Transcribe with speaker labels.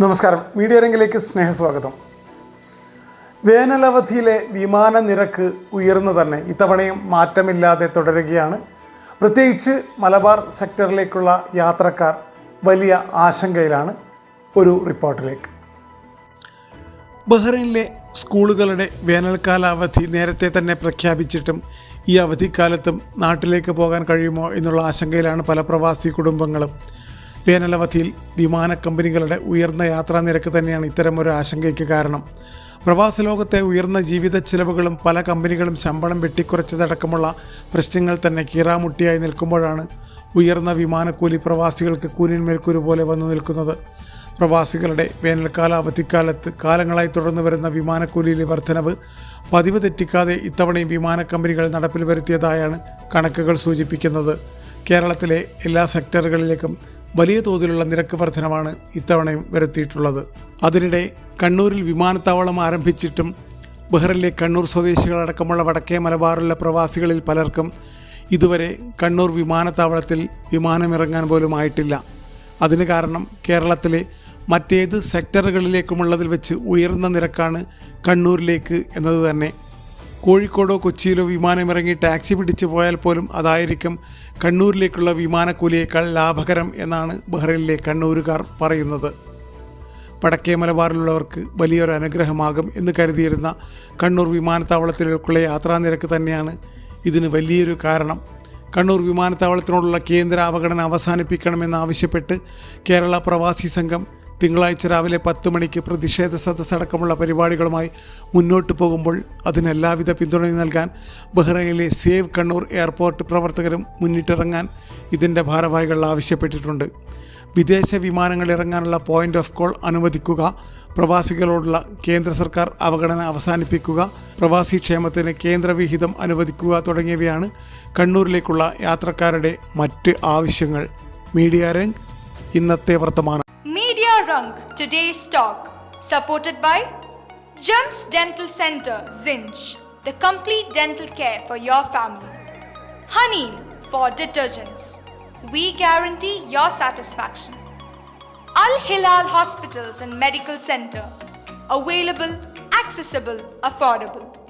Speaker 1: നമസ്കാരം. മീഡിയ രംഗിലേക്ക് സ്നേഹസ്വാഗതം. വേനലവധിയിലെ വിമാന നിരക്ക് ഉയർന്നു തന്നെ ഇത്തവണയും മാറ്റമില്ലാതെ തുടരുകയാണ്. പ്രത്യേകിച്ച് മലബാർ സെക്ടറിലേക്കുള്ള യാത്രക്കാർ വലിയ ആശങ്കയിലാണ്. ഒരു റിപ്പോർട്ടിലേക്ക്. ബഹ്റൈനിലെ സ്കൂളുകളുടെ വേനൽക്കാല അവധി നേരത്തെ തന്നെ പ്രഖ്യാപിച്ചിട്ടും ഈ അവധിക്കാലത്തും നാട്ടിലേക്ക് പോകാൻ കഴിയുമോ എന്നുള്ള ആശങ്കയിലാണ് പല പ്രവാസി കുടുംബങ്ങളും. വേനലവധിയിൽ വിമാന കമ്പനികളുടെ ഉയർന്ന യാത്രാ നിരക്ക് തന്നെയാണ് ഇത്തരമൊരു ആശങ്കയ്ക്ക് കാരണം. പ്രവാസ ലോകത്തെ ഉയർന്ന ജീവിത ചിലവുകളും പല കമ്പനികളും ശമ്പളം വെട്ടിക്കുറച്ചതടക്കമുള്ള പ്രശ്നങ്ങൾ തന്നെ കീറാമുട്ടിയായി നിൽക്കുമ്പോഴാണ് ഉയർന്ന വിമാനക്കൂലി പ്രവാസികൾക്ക് കൂനിന്മേൽക്കൂര് പോലെ വന്നു നിൽക്കുന്നത്. പ്രവാസികളുടെ വേനൽക്കാല അവധിക്കാലത്ത് കാലങ്ങളായി തുടർന്നു വരുന്ന വിമാനക്കൂലിയിലെ വർധനവ് പതിവ് തെറ്റിക്കാതെ ഇത്തവണയും വിമാന കമ്പനികൾ നടപ്പിൽ വരുത്തിയതായാണ് കണക്കുകൾ സൂചിപ്പിക്കുന്നത്. കേരളത്തിലെ എല്ലാ സെക്ടറുകളിലേക്കും വലിയ തോതിലുള്ള നിരക്ക് വർധനമാണ് ഇത്തവണയും വരുത്തിയിട്ടുള്ളത്. അതിനിടെ കണ്ണൂരിൽ വിമാനത്താവളം ആരംഭിച്ചിട്ടും ബഹ്റിലെ കണ്ണൂർ സ്വദേശികളടക്കമുള്ള വടക്കേ മലബാറിലെ പ്രവാസികളിൽ പലർക്കും ഇതുവരെ കണ്ണൂർ വിമാനത്താവളത്തിൽ വിമാനമിറങ്ങാൻ പോലും ആയിട്ടില്ല. അതിന് കാരണം കേരളത്തിലെ മറ്റേത് സെക്ടറുകളിലേക്കുമുള്ളതിൽ വെച്ച് ഉയർന്ന നിരക്കാണ് കണ്ണൂരിലേക്ക് എന്നത് തന്നെ. കോഴിക്കോടോ കൊച്ചിയിലോ വിമാനമിറങ്ങി ടാക്സി പിടിച്ചു പോയാൽ പോലും അതായിരിക്കും കണ്ണൂരിലേക്കുള്ള വിമാനക്കൂലിയേക്കാൾ ലാഭകരം എന്നാണ് ബഹ്റൈനിലെ കണ്ണൂരുകാർ പറയുന്നത്. വടക്കേ മലബാറിലുള്ളവർക്ക് വലിയൊരു അനുഗ്രഹമാകും എന്ന് കരുതിയിരുന്ന കണ്ണൂർ വിമാനത്താവളത്തിലേക്കുള്ള യാത്രാ നിരക്ക് തന്നെയാണ് ഇതിന് വലിയൊരു കാരണം. കണ്ണൂർ വിമാനത്താവളത്തിനോടുള്ള കേന്ദ്ര അവഗണന അവസാനിപ്പിക്കണമെന്നാവശ്യപ്പെട്ട് കേരള പ്രവാസി സംഘം തിങ്കളാഴ്ച രാവിലെ പത്ത് മണിക്ക് പ്രതിഷേധ സദസ് അടക്കമുള്ള പരിപാടികളുമായി മുന്നോട്ട് പോകുമ്പോൾ അതിന് എല്ലാവിധ പിന്തുണയും നൽകാൻ ബഹ്റൈനിലെ സേവ് കണ്ണൂർ എയർപോർട്ട് പ്രവർത്തകരും മുന്നിട്ടിറങ്ങാൻ ഇതിന്റെ ഭാരവാഹികൾ ആവശ്യപ്പെട്ടിട്ടുണ്ട്. വിദേശ വിമാനങ്ങൾ ഇറങ്ങാനുള്ള പോയിന്റ് ഓഫ് കോൾ അനുവദിക്കുക പ്രവാസികളോടുള്ള കേന്ദ്ര സർക്കാർ അവഗണന അവസാനിപ്പിക്കുക പ്രവാസി ക്ഷേമത്തിന് കേന്ദ്രവിഹിതം അനുവദിക്കുക തുടങ്ങിയവയാണ് കണ്ണൂരിലേക്കുള്ള യാത്രക്കാരുടെ മറ്റ് ആവശ്യങ്ങൾ. മീഡിയ രംഗ് ഇന്നത്തെ വർത്തമാനം.
Speaker 2: Today's talk, supported by Gems Dental Center, Zinj, the complete dental care for your family. Honey for detergents. We guarantee your satisfaction. Al Hilal Hospitals and Medical Center. Available, accessible, affordable.